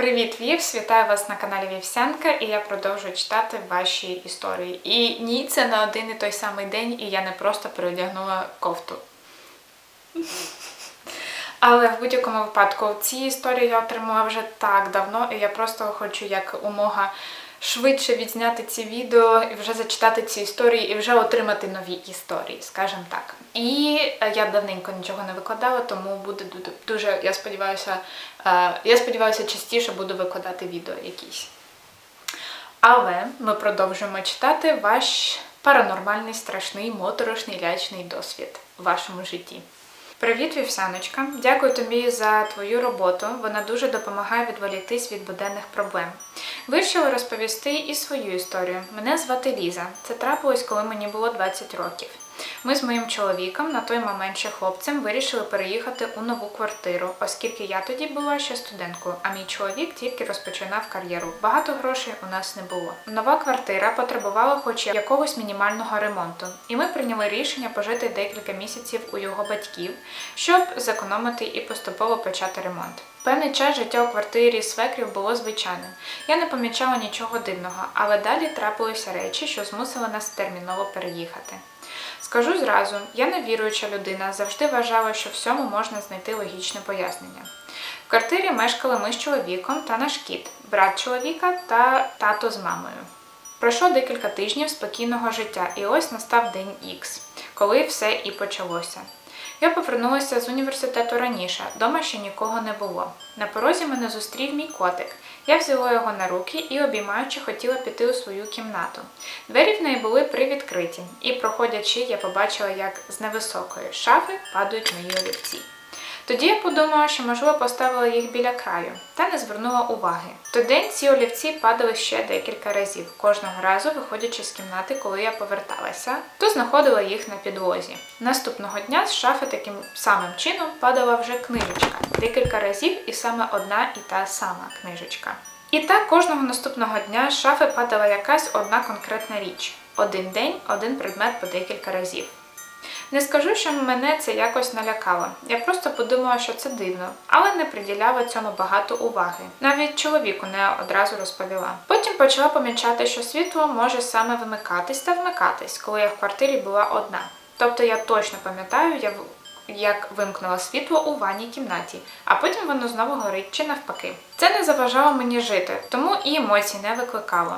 Привіт, Вівс! Вітаю вас на каналі Вівсянка, і я продовжую читати ваші історії. І ні, це не один і той самий день, і я не просто переодягнула кофту. Але в будь-якому випадку ці історії я отримала вже так давно, і я просто хочу як умога швидше відзняти ці відео і вже зачитати ці історії і вже отримати нові історії, скажімо так. І е, я давненько нічого не викладала, тому буде дуже, я сподіваюся, е, я сподіваюся, частіше буду викладати відео якісь. Але ми продовжуємо читати ваш паранормальний, страшний, моторошний, лячний досвід в вашому житті. Привіт, Вівсяночка! Дякую тобі за твою роботу. Вона дуже допомагає відволіктись від буденних проблем. Вирішила розповісти і свою історію. Мене звати Ліза. Це трапилось, коли мені було 20 років. Ми з моїм чоловіком, на той момент ще хлопцем, вирішили переїхати у нову квартиру, оскільки я тоді була ще студенткою, а мій чоловік тільки розпочинав кар'єру. Багато грошей у нас не було. Нова квартира потребувала хоч якогось мінімального ремонту, і ми прийняли рішення пожити декілька місяців у його батьків, щоб зекономити і поступово почати ремонт. Певний час життя у квартирі свекрів було звичайним. Я не помічала нічого дивного, але далі трапилися речі, що змусили нас терміново переїхати. Скажу зразу, я не віруюча людина, завжди вважала, що всьому можна знайти логічне пояснення. В квартирі мешкали ми з чоловіком та наш кіт, брат чоловіка та тато з мамою. Пройшло декілька тижнів спокійного життя, і ось настав день Х, коли все і почалося. Я повернулася з університету раніше, дома ще нікого не було. На порозі мене зустрів мій котик. Я взяла його на руки і, обіймаючи, хотіла піти у свою кімнату. Двері в неї були привідкриті, і, проходячи, я побачила, як з невисокої шафи падають мої олівці. Тоді я подумала, що можливо поставила їх біля краю, та не звернула уваги. В ці олівці падали ще декілька разів, кожного разу виходячи з кімнати, коли я поверталася, то знаходила їх на підлозі. Наступного дня з шафи таким самим чином падала вже книжечка, декілька разів і саме одна і та сама книжечка. І так кожного наступного дня з шафи падала якась одна конкретна річ. Один день, один предмет по декілька разів. Не скажу, що мене це якось налякало. Я просто подумала, що це дивно, але не приділяла цьому багато уваги. Навіть чоловіку не одразу розповіла. Потім почала помічати, що світло може саме вимикатись та вмикатись, коли я в квартирі була одна. Тобто я точно пам'ятаю, я як вимкнула світло у ванній кімнаті, а потім воно знову горить чи навпаки. Це не заважало мені жити, тому і емоцій не викликало.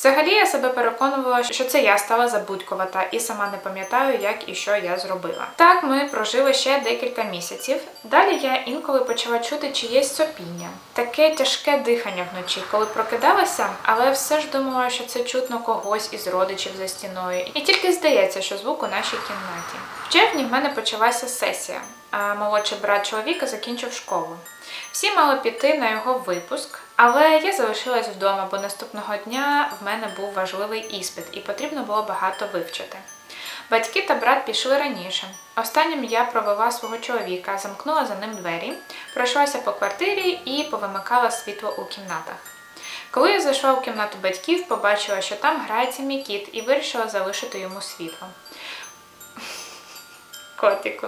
Взагалі я себе переконувала, що це я стала забудькувата і сама не пам'ятаю, як і що я зробила. Так ми прожили ще декілька місяців. Далі я інколи почала чути чиєсь сопіння, таке тяжке дихання вночі, коли прокидалася, але все ж думала, що це чутно когось із родичів за стіною. І тільки здається, що звук у нашій кімнаті. В червні в мене почалася сесія, молодший брат чоловіка закінчив школу. Всі мали піти на його випуск, але я залишилась вдома, бо наступного дня в мене був важливий іспит і потрібно було багато вивчити. Батьки та брат пішли раніше. Останнім я провела свого чоловіка, замкнула за ним двері, пройшлася по квартирі і повимикала світло у кімнатах. Коли я зайшла у кімнату батьків, побачила, що там грається мій кіт, і вирішила залишити йому світло. Котику.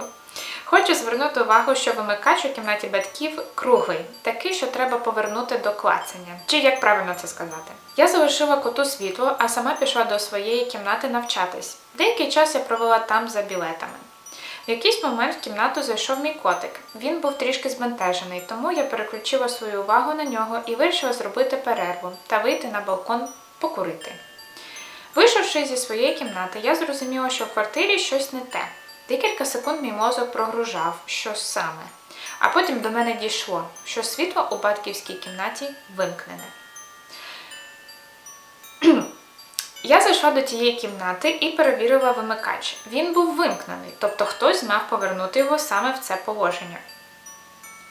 Хочу звернути увагу, що вимикач у кімнаті батьків круглий, такий, що треба повернути до клацання. Чи як правильно це сказати? Я залишила коту світло, а сама пішла до своєї кімнати навчатись. Деякий час я провела там за білетами. В якийсь момент в кімнату зайшов мій котик. Він був трішки збентежений, тому я переключила свою увагу на нього і вирішила зробити перерву та вийти на балкон покурити. Вийшовши зі своєї кімнати, я зрозуміла, що в квартирі щось не те. Декілька секунд мій мозок прогружав, що саме. А потім до мене дійшло, що світло у батьківській кімнаті вимкнене. Я зайшла до тієї кімнати і перевірила вимикач. Він був вимкнений, тобто хтось мав повернути його саме в це положення.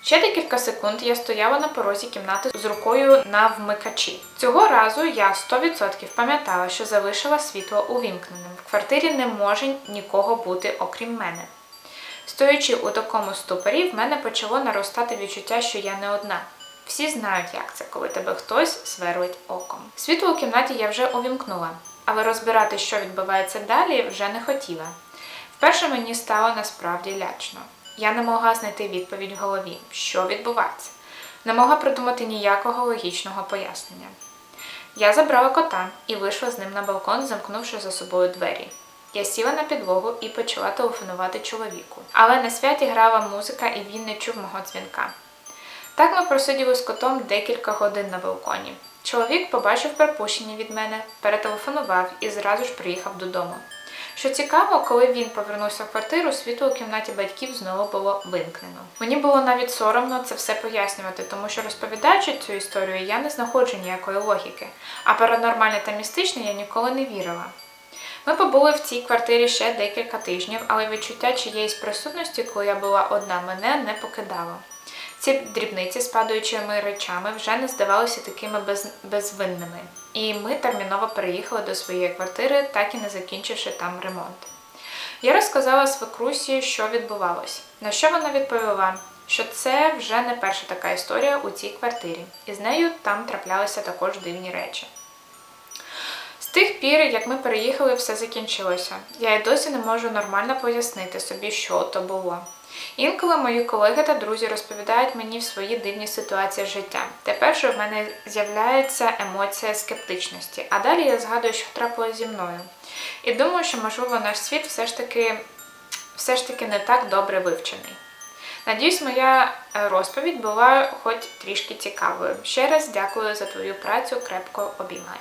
Ще декілька секунд я стояла на порозі кімнати з рукою на вмикачі. Цього разу я 100% пам'ятала, що залишила світло увімкненим. В квартирі не може нікого бути, окрім мене. Стоячи у такому ступорі, в мене почало наростати відчуття, що я не одна. Всі знають, як це, коли тебе хтось сверлить оком. Світло у кімнаті я вже увімкнула, але розбирати, що відбувається далі, вже не хотіла. Вперше мені стало насправді лячно. Я не могла знайти відповідь в голові, що відбувається. Не могла придумати ніякого логічного пояснення. Я забрала кота і вийшла з ним на балкон, замкнувши за собою двері. Я сіла на підлогу і почала телефонувати чоловіку. Але на святі грала музика, і він не чув мого дзвінка. Так ми просиділи з котом декілька годин на балконі. Чоловік побачив припущення від мене, перетелефонував і зразу ж приїхав додому. Що цікаво, коли він повернувся в квартиру, світло у кімнаті батьків знову було вимкнено. Мені було навіть соромно це все пояснювати, тому що розповідаючи цю історію, я не знаходжу ніякої логіки, а паранормальне та містичне я ніколи не вірила. Ми побули в цій квартирі ще декілька тижнів, але відчуття чиєїсь присутності, коли я була одна, мене не покидало. Ці дрібниці з падаючими речами вже не здавалися такими без... безвинними, і ми терміново переїхали до своєї квартири, так і не закінчивши там ремонт. Я розказала свекрусі, що відбувалось, на що вона відповіла, що це вже не перша така історія у цій квартирі, і з нею там траплялися також дивні речі. З тих пір, як ми переїхали, все закінчилося. Я й досі не можу нормально пояснити собі, що то було. Інколи мої колеги та друзі розповідають мені в свої дивні ситуації життя. Тепер же в мене з'являється емоція скептичності, а далі я згадую, що трапилось зі мною. І думаю, що можливо наш світ все ж таки все ж таки не так добре вивчений. Надіюсь, моя е, розповідь була хоч трішки цікавою. Ще раз дякую за твою працю, крепко обіймаю.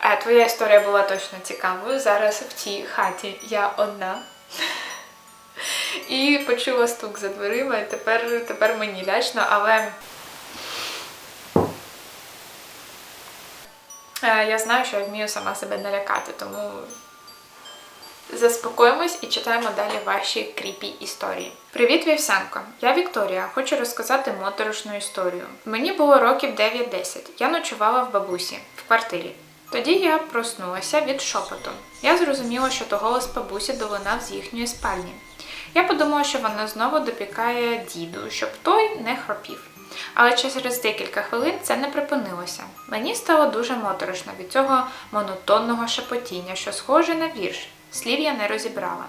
Е, Твоя історія була точно цікавою. Зараз в цій хаті я одна. І почула стук за дверима, і тепер, тепер мені лячно, але е, я знаю, що я вмію сама себе налякати, тому заспокоїмось і читаємо далі ваші кріпі історії. Привіт, Вівсянко! Я Вікторія. Хочу розказати моторошну історію. Мені було років 9-10. Я ночувала в бабусі в квартирі. Тоді я проснулася від шепоту. Я зрозуміла, що то голос бабусі долинав з їхньої спальні. Я подумала, що вона знову допікає діду, щоб той не хропів. Але через декілька хвилин це не припинилося. Мені стало дуже моторошно від цього монотонного шепотіння, що схоже на вірш. Слів я не розібрала.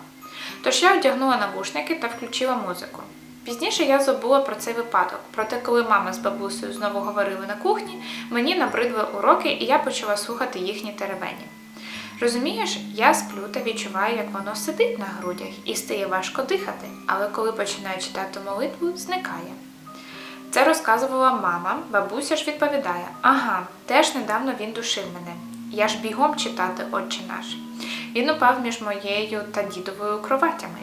Тож я одягнула навушники та включила музику. Пізніше я забула про цей випадок, проте коли мама з бабусею знову говорили на кухні, мені набридли уроки і я почала слухати їхні теревені. Розумієш, я сплю та відчуваю, як воно сидить на грудях і стає важко дихати, але коли починаю читати молитву, зникає. Це розказувала мама, бабуся ж відповідає: Ага, теж недавно він душив мене. Я ж бігом читати, отче наш. Він упав між моєю та дідовою кроватями.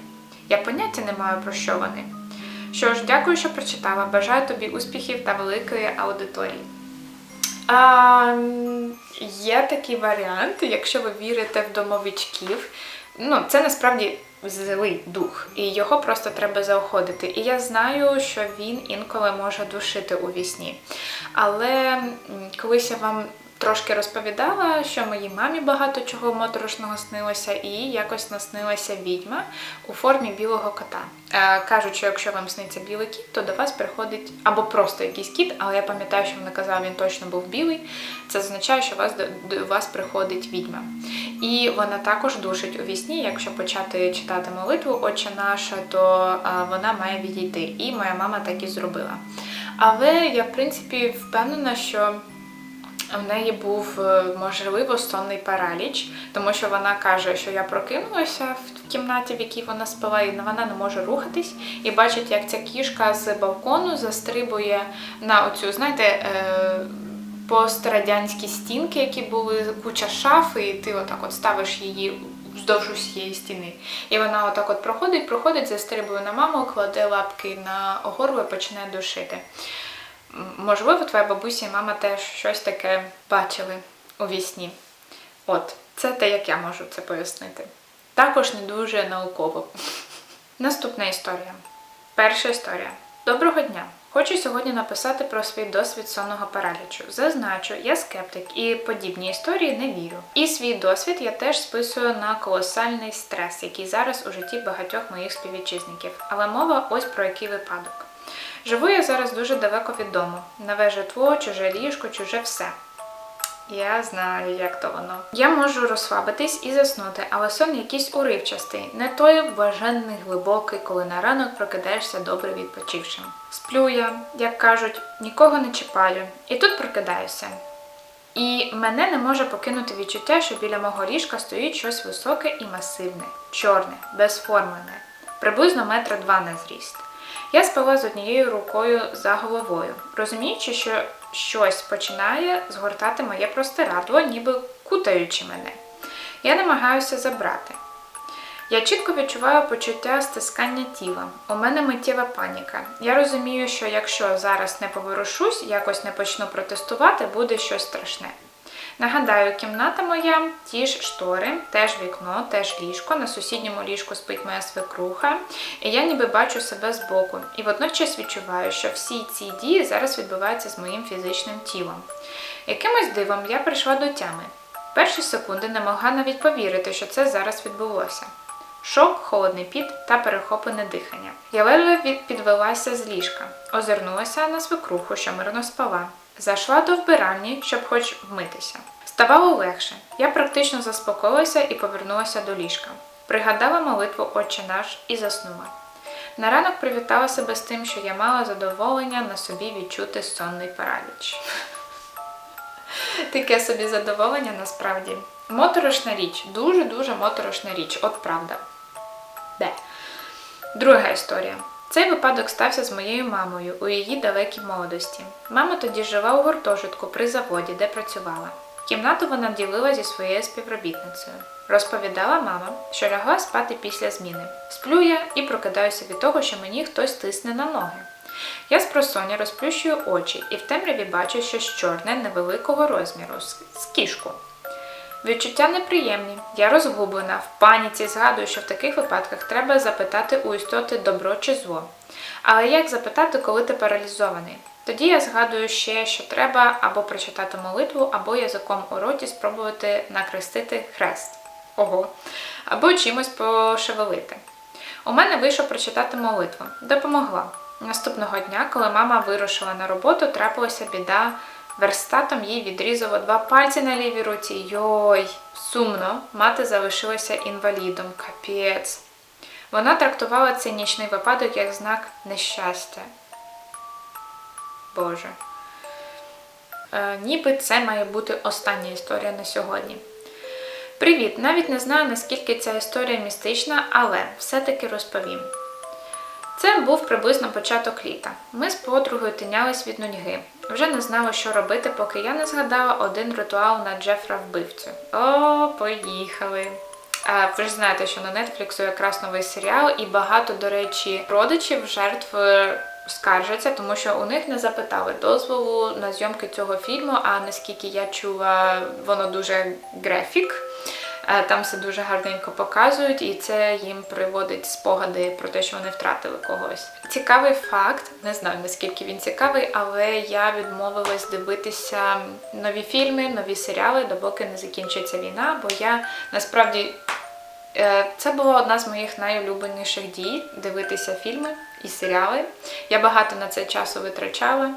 Я поняття не маю про що вони. Що ж, дякую, що прочитала. Бажаю тобі успіхів та великої аудиторії. А, Є такий варіант, якщо ви вірите в домовичків. Ну, це насправді злий дух, і його просто треба заохотити. І я знаю, що він інколи може душити у вісні. Але колись я вам трошки розповідала, що моїй мамі багато чого моторошного снилося, і якось наснилася відьма у формі білого кота. Е, кажуть, що якщо вам сниться білий кіт, то до вас приходить або просто якийсь кіт, але я пам'ятаю, що вона казала, він точно був білий. Це означає, що вас до, до вас приходить відьма. І вона також душить у вісні, якщо почати читати молитву Отче наша, то е, вона має відійти. І моя мама так і зробила. Але я, в принципі, впевнена, що в неї був е, можливо сонний параліч, тому що вона каже, що я прокинулася в кімнаті, в якій вона спала, і вона не може рухатись, і бачить, як ця кішка з балкону застрибує на оцю, знаєте, е, пострадянські стінки, які були куча шаф, і ти отак от ставиш її вздовж усієї стіни. І вона отак от проходить, проходить, застрибує на маму, кладе лапки на горло і починає душити. Можливо, твоя бабуся і мама теж щось таке бачили у вісні. От, це те, як я можу це пояснити. Також не дуже науково. Наступна історія. Перша історія. Доброго дня! Хочу сьогодні написати про свій досвід сонного паралічу. Зазначу, я скептик і подібні історії не вірю. І свій досвід я теж списую на колосальний стрес, який зараз у житті багатьох моїх співвітчизників. Але мова ось про який випадок. Живу я зараз дуже далеко від дому. Нове житло, чуже ліжко, чуже все. Я знаю, як то воно. Я можу розслабитись і заснути, але сон якийсь уривчастий, не той блаженний, глибокий, коли на ранок прокидаєшся добре відпочившим. Сплю я, як кажуть, нікого не чіпаю, і тут прокидаюся. І мене не може покинути відчуття, що біля мого ліжка стоїть щось високе і масивне, чорне, безформлене, приблизно метра два на зріст. Я спала з однією рукою за головою, розуміючи, що щось починає згортати моє простирадло, ніби кутаючи мене. Я намагаюся забрати. Я чітко відчуваю почуття стискання тіла. У мене миттєва паніка. Я розумію, що якщо зараз не поворушусь, якось не почну протестувати, буде щось страшне. Нагадаю, кімната моя, ті ж штори, теж вікно, теж ліжко. На сусідньому ліжку спить моя свекруха, і я ніби бачу себе збоку. І водночас відчуваю, що всі ці дії зараз відбуваються з моїм фізичним тілом. Якимось дивом я прийшла до тями. Перші секунди не могла навіть повірити, що це зараз відбулося. Шок, холодний піт та перехоплене дихання. Я ледве підвелася з ліжка, озирнулася на свекруху, що мирно спала. Зайшла до вбиральні, щоб хоч вмитися. Ставало легше. Я практично заспокоїлася і повернулася до ліжка. Пригадала молитву Отче наш і заснула. На ранок привітала себе з тим, що я мала задоволення на собі відчути сонний параліч. Таке собі задоволення насправді. Моторошна річ, дуже-дуже моторошна річ, от правда. Де? Друга історія. Цей випадок стався з моєю мамою у її далекій молодості. Мама тоді жила у гуртожитку при заводі, де працювала. Кімнату вона ділила зі своєю співробітницею. Розповідала мама, що лягла спати після зміни. Сплю я і прокидаюся від того, що мені хтось тисне на ноги. Я з просоні розплющую очі і в темряві бачу щось чорне невеликого розміру з кішку. Відчуття неприємні. Я розгублена, в паніці згадую, що в таких випадках треба запитати у істоти добро чи зло. Але як запитати, коли ти паралізований? Тоді я згадую ще, що треба або прочитати молитву, або язиком у роті спробувати накрестити хрест. Ого, або чимось пошевелити. У мене вийшло прочитати молитву. Допомогла. Наступного дня, коли мама вирушила на роботу, трапилася біда. Верстатом їй відрізало два пальці на лівій руці. Йой, сумно, мати залишилася інвалідом. Капець. Вона трактувала цей нічний випадок як знак нещастя. Боже. Е, ніби це має бути остання історія на сьогодні. Привіт! Навіть не знаю, наскільки ця історія містична, але все-таки розповім. Це був приблизно початок літа. Ми з подругою тинялись від нудьги. Вже не знали, що робити, поки я не згадала один ритуал на Джефра вбивцю. О, поїхали! Ви ж знаєте, що на Netflix якраз новий серіал, і багато, до речі, родичів жертв е, скаржаться, тому що у них не запитали дозволу на зйомки цього фільму. А наскільки я чула, воно дуже графік. Е, Там все дуже гарненько показують, і це їм приводить спогади про те, що вони втратили когось. Цікавий факт, не знаю наскільки він цікавий, але я відмовилась дивитися нові фільми, нові серіали, допоки не закінчиться війна, бо я насправді е, це була одна з моїх найулюбленіших дій дивитися фільми і серіали. Я багато на це часу витрачала.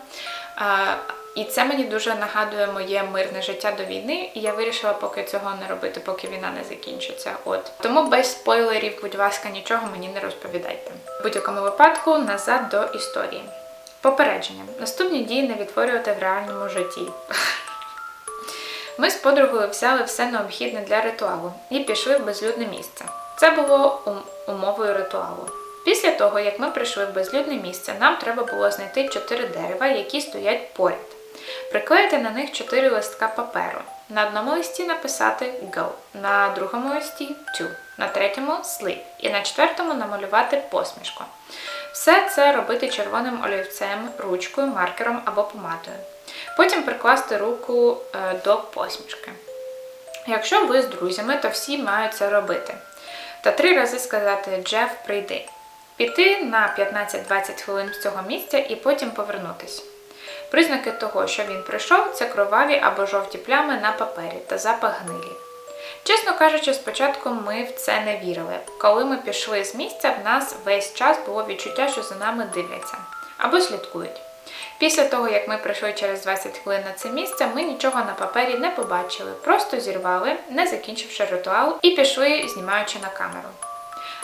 І це мені дуже нагадує моє мирне життя до війни, і я вирішила поки цього не робити, поки війна не закінчиться. От тому без спойлерів, будь ласка, нічого мені не розповідайте. В будь-якому випадку назад до історії. Попередження: наступні дії не відтворювати в реальному житті. Ми з подругою взяли все необхідне для ритуалу і пішли в безлюдне місце. Це було ум- умовою ритуалу. Після того, як ми прийшли в безлюдне місце, нам треба було знайти чотири дерева, які стоять поряд. Приклеїти на них чотири листка паперу. На одному листі написати Go, на другому листі to, на третьому sleep і на четвертому намалювати посмішку. Все це робити червоним олівцем, ручкою, маркером або помадою. Потім прикласти руку е, до посмішки. Якщо ви з друзями, то всі мають це робити. Та три рази сказати Джеф, прийди. Піти на 15-20 хвилин з цього місця і потім повернутись. Признаки того, що він прийшов, це кроваві або жовті плями на папері та запах гнилі. Чесно кажучи, спочатку ми в це не вірили. Коли ми пішли з місця, в нас весь час було відчуття, що за нами дивляться або слідкують. Після того, як ми прийшли через 20 хвилин на це місце, ми нічого на папері не побачили, просто зірвали, не закінчивши ритуал, і пішли, знімаючи на камеру.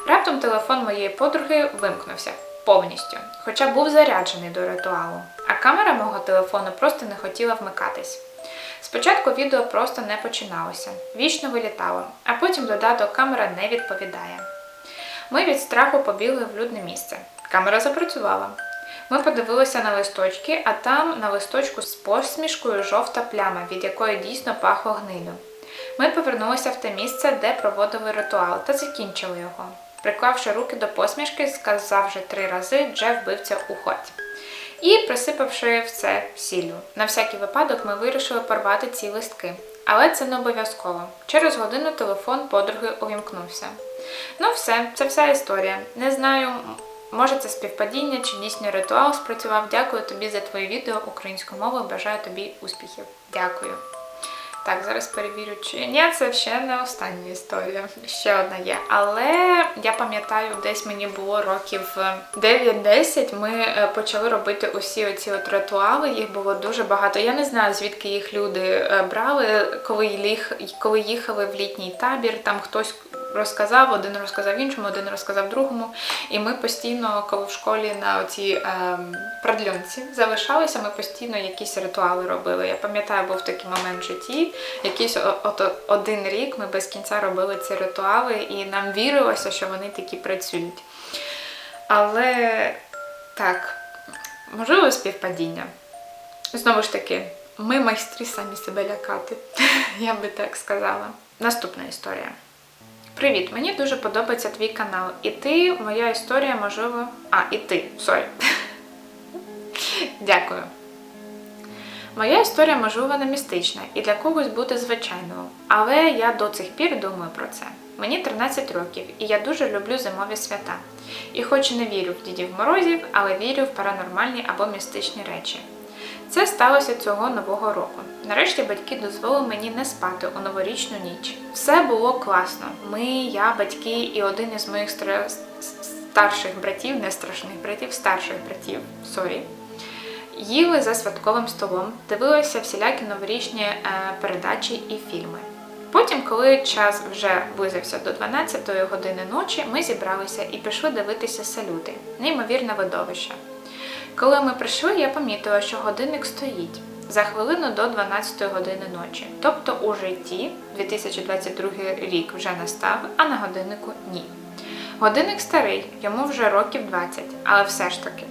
Раптом телефон моєї подруги вимкнувся повністю, хоча був заряджений до ритуалу, а камера мого телефону просто не хотіла вмикатись. Спочатку відео просто не починалося, вічно вилітало, а потім додаток камера не відповідає. Ми від страху побігли в людне місце. Камера запрацювала. Ми подивилися на листочки, а там на листочку з посмішкою жовта пляма, від якої дійсно пахло гнилю. Ми повернулися в те місце, де проводили ритуал, та закінчили його. Приклавши руки до посмішки, сказав вже три рази Джеф вбивця уходь. І присипавши все сіллю. На всякий випадок ми вирішили порвати ці листки. Але це не обов'язково. Через годину телефон подруги увімкнувся. Ну, все, це вся історія. Не знаю, може це співпадіння чи дійсний ритуал спрацював. Дякую тобі за твоє відео українською мовою. Бажаю тобі успіхів. Дякую. Так, зараз перевірю, чи ні, це ще не остання історія. Ще одна є. Але я пам'ятаю, десь мені було років 9-10. Ми е, почали робити усі оці от ритуали. Їх було дуже багато. Я не знаю, звідки їх люди е, брали, коли коли їхали в літній табір. Там хтось розказав, один розказав іншому, один розказав другому. І ми постійно, коли в школі на оцій ем, продльонці залишалися, ми постійно якісь ритуали робили. Я пам'ятаю, був такий момент в житті. Якийсь от один рік ми без кінця робили ці ритуали, і нам вірилося, що вони такі працюють. Але так, можливо, співпадіння. Знову ж таки, ми майстри самі себе лякати, я би так сказала. Наступна історія. Привіт, мені дуже подобається твій канал. І ти, моя історія, можливо. А, і ти, сорі. Дякую. Моя історія, можливо, не містична і для когось буде звичайною, але я до цих пір думаю про це. Мені 13 років, і я дуже люблю зимові свята. І хоч не вірю в дідів морозів, але вірю в паранормальні або містичні речі. Це сталося цього нового року. Нарешті батьки дозволили мені не спати у новорічну ніч. Все було класно. Ми, я, батьки і один із моїх стар... старших братів, не страшних братів, старших братів, сорі. Їли за святковим столом, дивилися всілякі новорічні е, передачі і фільми. Потім, коли час вже близився до 12-ї години ночі, ми зібралися і пішли дивитися салюти. Неймовірне видовище. Коли ми прийшли, я помітила, що годинник стоїть за хвилину до 12 години ночі. Тобто у житті 2022 рік вже настав, а на годиннику ні. Годинник старий, йому вже років 20, але все ж таки.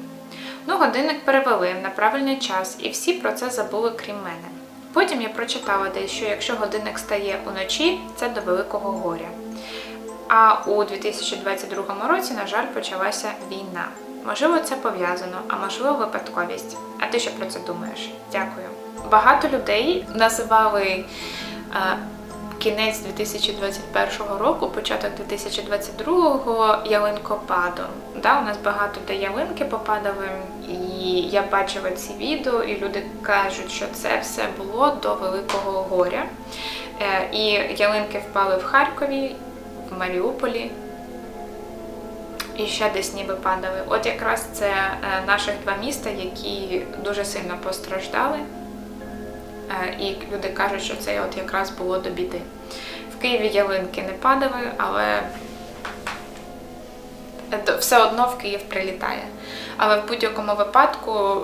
Ну, годинник перевели на правильний час, і всі про це забули крім мене. Потім я прочитала десь, що якщо годинник стає уночі, це до великого горя. А у 2022 році, на жаль, почалася війна. Можливо, це пов'язано, а можливо, випадковість. А ти що про це думаєш? Дякую. Багато людей називали а, кінець 2021 року, початок 2022 ялинкопадом. Да, У нас багато де ялинки попадали, і я бачила ці відео, і люди кажуть, що це все було до Великого горя. Е, і ялинки впали в Харкові, в Маріуполі і ще десь ніби падали. От якраз це е, наших два міста, які дуже сильно постраждали. Е, і люди кажуть, що це от якраз було до біди. В Києві ялинки не падали, але все одно в Київ прилітає. Але в будь-якому випадку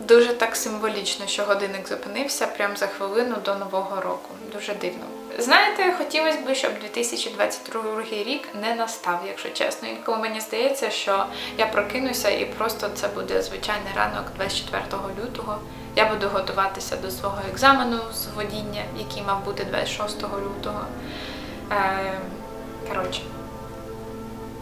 дуже так символічно, що годинник зупинився прямо за хвилину до Нового року. Дуже дивно. Знаєте, хотілося б, щоб 2022 рік не настав, якщо чесно. Інколи мені здається, що я прокинуся і просто це буде звичайний ранок 24 лютого. Я буду готуватися до свого екзамену з водіння, який мав бути 26 лютого. Е, Коротше,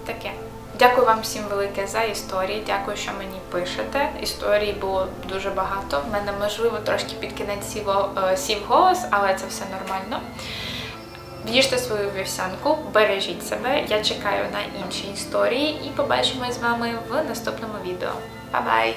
таке. Дякую вам всім велике за історії. Дякую, що мені пишете. Історій було дуже багато. В мене, можливо, трошки під кінець сів, е, голос, але це все нормально. В'їжте свою вівсянку, бережіть себе. Я чекаю на інші історії і побачимось з вами в наступному відео. Па-бай!